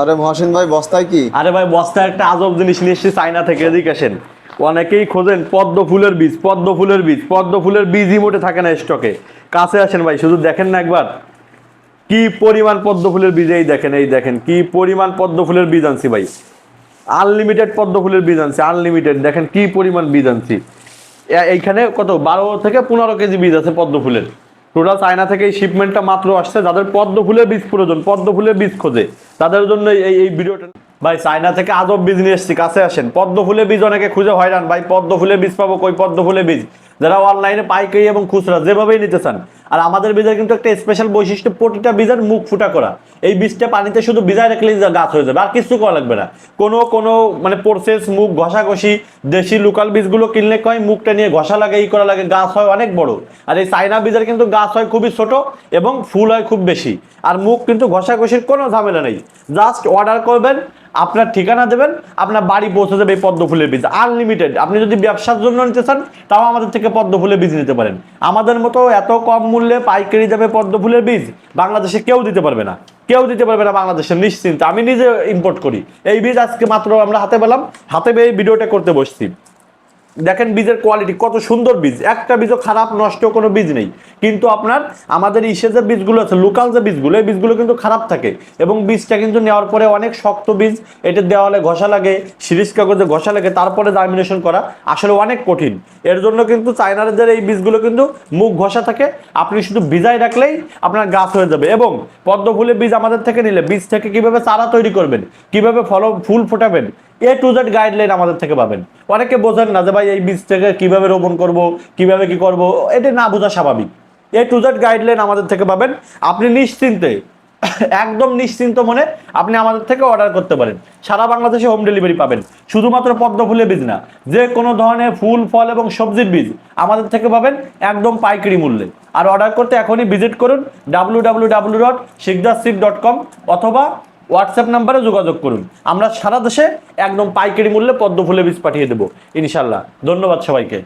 আরে মহাসিন ভাই, বস্তায় কি? আরে ভাই, বস্তায় একটা আজব জিনিস নিয়ে এসেছি চাইনা থেকে, এদিকে আসেন। অনেকেই খোঁজেন পদ্ম ফুলের বীজ, পদ্ম ফুলের বীজ, পদ্ম ফুলের বীজই মোটে থাকে না স্টকে। কাছে আসেন ভাই, শুধু দেখেন না একবার। কি পরিমাণ পদ্ম ফুলের বীজ, এই দেখেন এই দেখেন, কি পরিমাণ পদ্ম ফুলের বীজ আনছি ভাই। আনলিমিটেড পদ্ম ফুলের বীজ আনছি আনলিমিটেড দেখেন কি পরিমাণ বীজ আনছি। এইখানে কত, বারো থেকে পনেরো কেজি বীজ আছে পদ্ম ফুলের। টোটাল চায়না থেকে এই শিপমেন্টটা মাত্র আসছে, যাদের পদ্ম ফুলের বীজ প্রয়োজন, পদ্ম ফুলের বীজ খোঁজে। তাদের জন্য এই এই ভিডিওটা ভাই, চায়না থেকে আজব বীজ নিয়ে এসছি, কাছে আসেন। পদ্ম ফুলের বীজ অনেকে খুঁজে হয়রান। ভাই, পদ্ম ফুলে বীজ পাবো কই? পদ্ম ফুলের বীজ। যারা অনলাইনে পাইকারি এবং খুচরা যেভাবেই নিতে চান আর আমাদের বীজের কিন্তু একটা স্পেশাল বৈশিষ্ট্য, প্রতিটা বীজের মুখ ফুটা করা। এই বীজটা পানিতে শুধু ভিজায় রাখলেই যা গাছ হয়ে যাবে, আর কিছু করা লাগবে না। কোনো কোনো মানে প্রসেস মুখ ঘষাঘষি, দেশি লোকাল বীজগুলো কিনলে কয়, মুখটা নিয়ে ঘষা লাগে এই করা লাগে, গাছ হয় অনেক বড়। আর এই চাইনা বীজের কিন্তু গাছ হয় খুবই ছোট এবং ফুল হয় খুব বেশি। আর মুখ কিন্তু ঘষাঘষির কোনো ঝামেলা নেই। জাস্ট অর্ডার করবেন আপনার ঠিকানা দেবেন, আপনার বাড়ি পৌঁছে যাবে এই পদ্ম ফুলের বীজ আনলিমিটেড আপনি যদি ব্যবসার জন্য নিতে চান, তাও আমাদের থেকে পদ্ম ফুলের বীজ নিতে পারেন। আমাদের মতো এত কম মূল্যে পাইকারি যাবে পদ্ম ফুলের বীজ, বাংলাদেশে কেউ দিতে পারবে না। কেউ দিতে পারবে না বাংলাদেশে, নিশ্চিন্ত। আমি নিজে ইম্পোর্ট করি। এই বীজ আজকে মাত্র আমরা হাতে পেলাম, হাতে পেয়ে ভিডিওটা করতে বসছি। দেখেন বীজের কোয়ালিটি কত সুন্দর বীজ। একটা বীজও খারাপ নষ্ট কোনো বীজ নেই। কিন্তু আপনার, আমাদের ইসে যে বীজগুলো আছে লোকাল যে বীজগুলো, এই বীজগুলো কিন্তু খারাপ থাকে। এবং বীজটা কিন্তু নেওয়ার পরে অনেক শক্ত বীজ, এটা দেওয়ালে ঘষা লাগে, সিরিজ কাগজে ঘষা লাগে, তারপরে জার্মিনেশন করা আসলে অনেক কঠিন। এর জন্য কিন্তু চায়নাদের এই বীজগুলো কিন্তু মুখ ঘষা থাকে, আপনি শুধু ভিজাই রাখলেই আপনার গাছ হয়ে যাবে। এবং পদ্ম ফুলের বীজ আমাদের থেকে নিলে, বীজ থেকে কীভাবে চারা তৈরি করবেন, কীভাবে ফল ফুল ফোটাবেন এ টু জেড গাইডলাইন আমাদের থেকে পাবেন। অনেকে বোঝেন না যে ভাই এই বীজ থেকে কীভাবে রোপণ করব, কীভাবে কি করব, এটা না বোঝা স্বাভাবিক। এ টু জেড গাইডলাইন আমাদের থেকে পাবেন। আপনি নিশ্চিন্তে, একদম নিশ্চিন্ত মনে আপনি আমাদের থেকে অর্ডার করতে পারেন। সারা বাংলাদেশে হোম ডেলিভারি পাবেন। শুধুমাত্র পদ্ম ফুলের বীজ না, যে কোনো ধরনের ফুল, ফল এবং সবজির বীজ আমাদের থেকে পাবেন একদম পাইকারি মূল্যে। আর অর্ডার করতে এখনই ভিজিট করুন W W W dot dot com অথবা হোয়াটসঅ্যাপ নাম্বারে যোগাযোগ করুন। আমরা সারা দেশে একদম পাইকারি মূল্যে পদ্ম ফুলে বীজ পাঠিয়ে দেবো। ইনশাল্লাহ ধন্যবাদ সবাইকে।